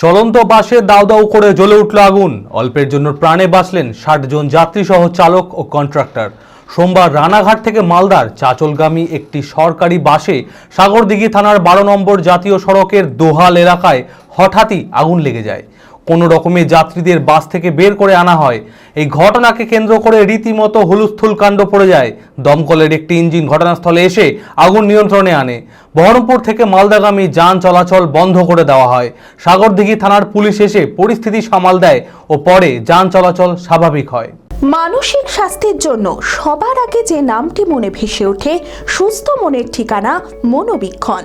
চলন্ত বাসে দাউ দাউ করে জ্বলে উঠল আগুন। অল্পের জন্য প্রাণে বাঁচলেন ষাট জন যাত্রী সহ চালক ও কন্ট্রাক্টর। সোমবার রানাঘাট থেকে মালদার চাচলগামী একটি সরকারি বাসে সাগরদিঘি থানার বারো নম্বর জাতীয় সড়কের দোহাল এলাকায় হঠাৎই আগুন লেগে যায়। কোনো রকমে যাত্রীদের বাস থেকে বের করে আনা হয়। এই ঘটনাকে কেন্দ্র করে রীতিমতো হুলুস্থুল কাণ্ড পড়ে যায়। দমকলের একটি ইঞ্জিন ঘটনাস্থলে এসে আগুন নিয়ন্ত্রণে আনে। বহরমপুর থেকে মালদাগামী যান চলাচল বন্ধ করে দেওয়া হয়। সাগরদিঘি থানার পুলিশ এসে পরিস্থিতি সামাল দেয় ও পরে যান চলাচল স্বাভাবিক হয়। মানসিক স্বাস্থ্যের জন্য সবার আগে যে নামটি মনে ভেসে ওঠে, সুস্থ মনের ঠিকানা মনোবীক্ষণ।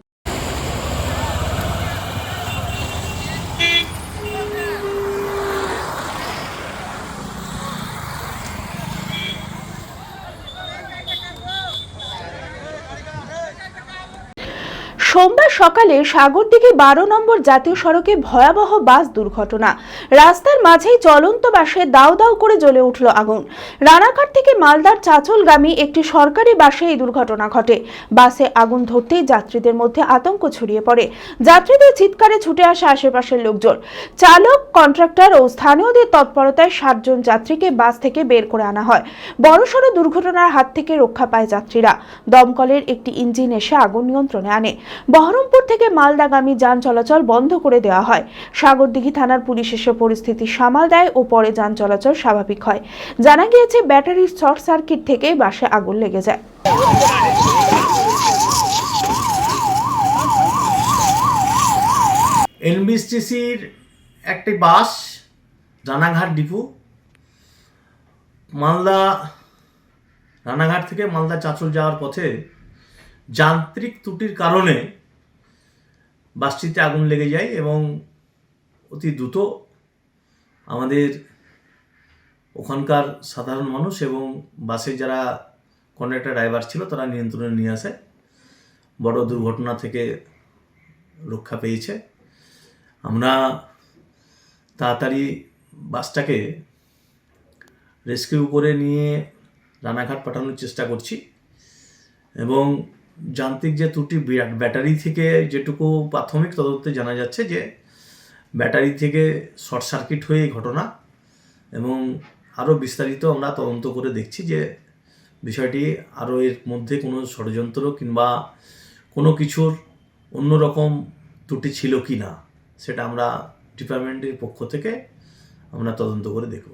সোমবার সকালে সাগরদিঘি বারো নম্বর জাতীয় সড়কে ভয়াবহ বাস দুর্ঘটনা। রাস্তার মাঝেই চলন্ত বাসে দাউ দাউ করে জ্বলে উঠল আগুন। রানাঘাট থেকে মালদার চাচলগামী একটি সরকারি বাসে এই দুর্ঘটনা ঘটে। বাসে আগুন ধরতেই যাত্রীদের মধ্যে আতঙ্ক ছড়িয়ে পড়ে। যাত্রীদের চিৎকারে ছুটে আসে আশেপাশের লোকজন। চালক, কন্ট্রাক্টর ও স্থানীয়দের তৎপরতায় ষাটজন যাত্রীকে বাস থেকে বের করে আনা হয়। বড়সড় দুর্ঘটনার হাত থেকে রক্ষা পায় যাত্রীরা। দমকলের একটি ইঞ্জিন এসে আগুন নিয়ন্ত্রণে আনে। বহরমপুর থেকে মালদাগামী যান চলাচল বন্ধ করে দেওয়া হয়। সাগরদিঘি থানার পুলিশ এসে পরিস্থিতি সামাল দেয় ও পরে যান চলাচল স্বাভাবিক হয়। জানা গিয়েছে ব্যাটারির শর্ট সার্কিট থেকে বাসে আগুন লেগে যায়। এনবিএসটিসির একটি বাস, রানাঘাট ডিপু, মালদা, রানাঘাট থেকে মালদা চাঁচল যাওয়ার পথে যান্ত্রিক ত্রুটির কারণে বাসটিতে আগুন লেগে যায় এবং অতি দ্রুত আমাদের ওখানকার সাধারণ মানুষ এবং বাসে যারা কন্ডাক্টর ড্রাইভার ছিল তারা নিয়ন্ত্রণে নিয়ে আসে। বড় দুর্ঘটনা থেকে রক্ষা পেয়েছে। আমরা তাড়াতাড়ি বাসটাকে রেস্কিউ করে নিয়ে রানাঘাট পাঠানোর চেষ্টা করছি এবং যান্ত্রিক যে ত্রুটি ব্যা- ব্যাটারি থেকে যেটুকু প্রাথমিক তদন্তে জানা যাচ্ছে যে ব্যাটারি থেকে শর্ট সার্কিট হয়ে এই ঘটনা এবং আরও বিস্তারিত আমরা তদন্ত করে দেখছি যে বিষয়টি আরও এর মধ্যে কোনো ষড়যন্ত্র কিংবা কোনো কিছুর অন্যরকম ত্রুটি ছিল কি না, সেটা আমরা ডিপার্টমেন্টের পক্ষ থেকে আমরা তদন্ত করে দেখব।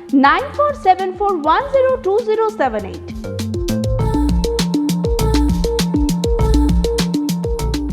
9474102078.